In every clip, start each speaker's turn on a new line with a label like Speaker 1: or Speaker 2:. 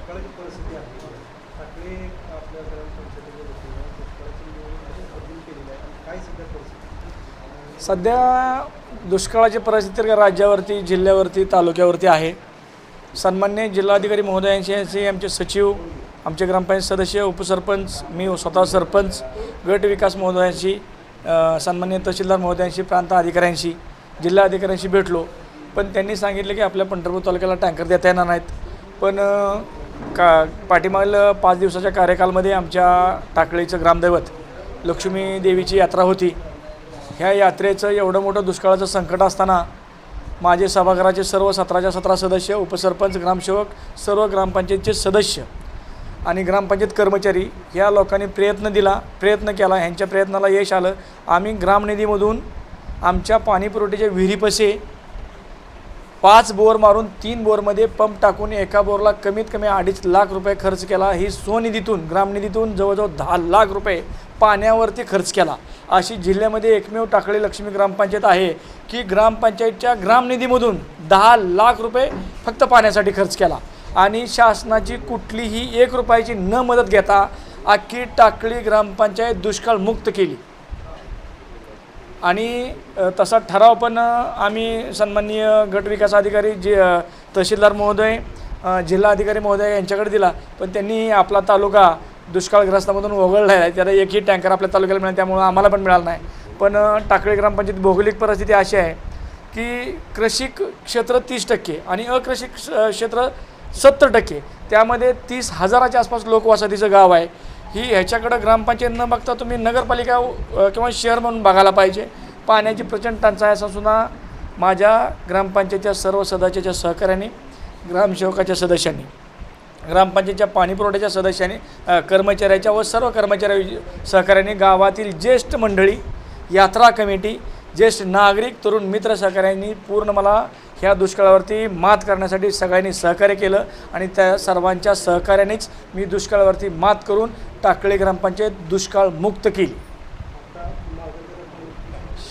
Speaker 1: दुष्काळाची परिस्थिती आहे. ठाकरे आपल्या ग्रामपंचायतीच्या दुष्काळाची निवडणूक अर्जून केलेली आहे. आणि काय सध्या परिस्थिती?
Speaker 2: सध्या दुष्काळाची परिस्थिती राज्यावरती जिल्ह्यावरती तालुक्यावरती आहे. सन्मान्य जिल्हाधिकारी महोदयांशी आमचे सचिव आमचे ग्रामपंचायत सदस्य उपसरपंच मी स्वतः सरपंच गट विकास महोदयांशी सन्मान्य तहसीलदार महोदयांशी प्रांत अधिकाऱ्यांशी जिल्हा अधिकाऱ्यांशी भेटलो. पण त्यांनी सांगितलं की आपल्या पंढरपूर तालुक्याला टँकर देता येणार नाहीत. पण का पाठीमागील पाच दिवसाच्या कार्यकालमध्ये आमच्या टाकळीचं ग्रामदैवत लक्ष्मी देवीची यात्रा होती. ह्या यात्रेचं एवढं मोठं दुष्काळाचं संकट असताना माझे सभागृहाचे सर्व सतराच्या सतरा सदस्य उपसरपंच ग्रामसेवक सर्व ग्रामपंचायतचे सदस्य आणि ग्रामपंचायत कर्मचारी ह्या लोकांनी प्रयत्न दिला प्रयत्न केला. ह्यांच्या प्रयत्नाला यश आलं. आम्ही ग्रामनिधीमधून आमच्या पाणीपुरवठ्याच्या विहिरीपसे पाच बोर मारून तीन बोरमध्ये पंप टाकून एका बोरला कमीत कमी अडीच लाख रुपये खर्च केला. ही स्वनिधीतून ग्रामनिधीतून जवळजवळ दहा लाख रुपये पाण्यावरती खर्च केला. अशी जिल्ह्यामध्ये एकमेव टाकळी लक्ष्मी ग्रामपंचायत आहे की ग्रामपंचायतच्या ग्रामनिधीमधून दहा लाख रुपये फक्त पाण्यासाठी खर्च केला. आणि शासनाची कुठलीही एक रुपयाची न मदत घेता अख्खी टाकळी ग्रामपंचायत दुष्काळमुक्त केली. आणि तसा ठराव पण आम्ही सन्माननीय गट विकास अधिकारी जे तहसीलदार महोदय जिल्हाधिकारी जिल्हा अधिकारी महोदय यांच्याकडे दिला पण त्यांनी आपला तालुका दुष्काळग्रस्तामधून वगळला आहे. त्याला एकही टँकर आपल्या तालुक्याला मिळाला त्यामुळं आम्हाला पण मिळाला नाही. पण टाकळी ग्रामपंचायत भौगोलिक परिस्थिती अशी आहे की कृषी क्षेत्र तीस टक्के आणि अकृषी क्षेत्र सत्तर टक्के. त्यामध्ये तीस हजाराच्या आसपास लोकवसतीचं गाव आहे. ही ह्याच्याकडं ग्रामपंचायत न बघता तुम्ही नगरपालिका किंवा शहर म्हणून बघायला पाहिजे. पाण्याची प्रचंड टंचाई असूनसुद्धा माझ्या ग्रामपंचायतच्या सर्व सदस्याच्या सहकार्याने ग्रामसेवकाच्या सदस्यांनी ग्रामपंचायतच्या पाणीपुरवठ्याच्या सदस्यांनी कर्मचाऱ्याच्या व सर्व कर्मचाऱ्या सहकार्याने गावातील ज्येष्ठ मंडळी यात्रा कमिटी ज्येष्ठ नागरिक तरुण मित्र सहकाऱ्यांनी पूर्ण मला ह्या दुष्काळावरती मात करण्यासाठी सगळ्यांनी सहकार्य केलं आणि त्या सर्वांच्या सहकार्यानेच मी दुष्काळावरती मात करून टाकळी ग्रामपंचायत दुष्काळ मुक्त केली.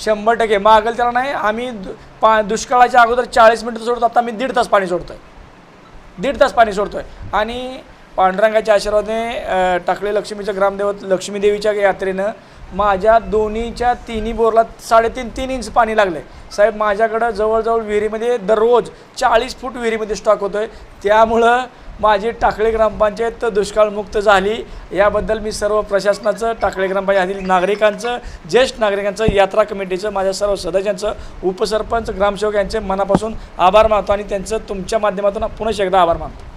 Speaker 2: शंभर टक्के. मागेल त्याला नाही आम्ही दु- पा दुष्काळाच्या अगोदर चाळीस मिनटं सोडतो आता आम्ही दीड तास पाणी सोडतो आहे दीड तास पाणी सोडतो आहे आणि पांडुरंगाच्या आशीर्वादाने टाकळे लक्ष्मीचं ग्रामदेवत लक्ष्मीदेवीच्या यात्रेनं. माझ्या दोन्हीच्या तिन्ही बोरला साडेतीन तीन इंच पाणी लागलं आहे साहेब माझ्याकडं जवळजवळ विहिरीमध्ये दररोज चाळीस फूट विहिरीमध्ये स्टॉक होतो आहे त्यामुळं माझी टाकळे ग्रामपंचायत दुष्काळमुक्त झाली. याबद्दल मी सर्व प्रशासनाचं टाकळे ग्रामपंचायतीतील नागरिकांचं ज्येष्ठ नागरिकांचं यात्रा कमिटीचं माझ्या सर्व सदस्यांचं उपसरपंच ग्रामसेवक यांचे मनापासून आभार मानतो आणि त्यांचं तुमच्या माध्यमातून पुन्हा एकदा आभार मानतो.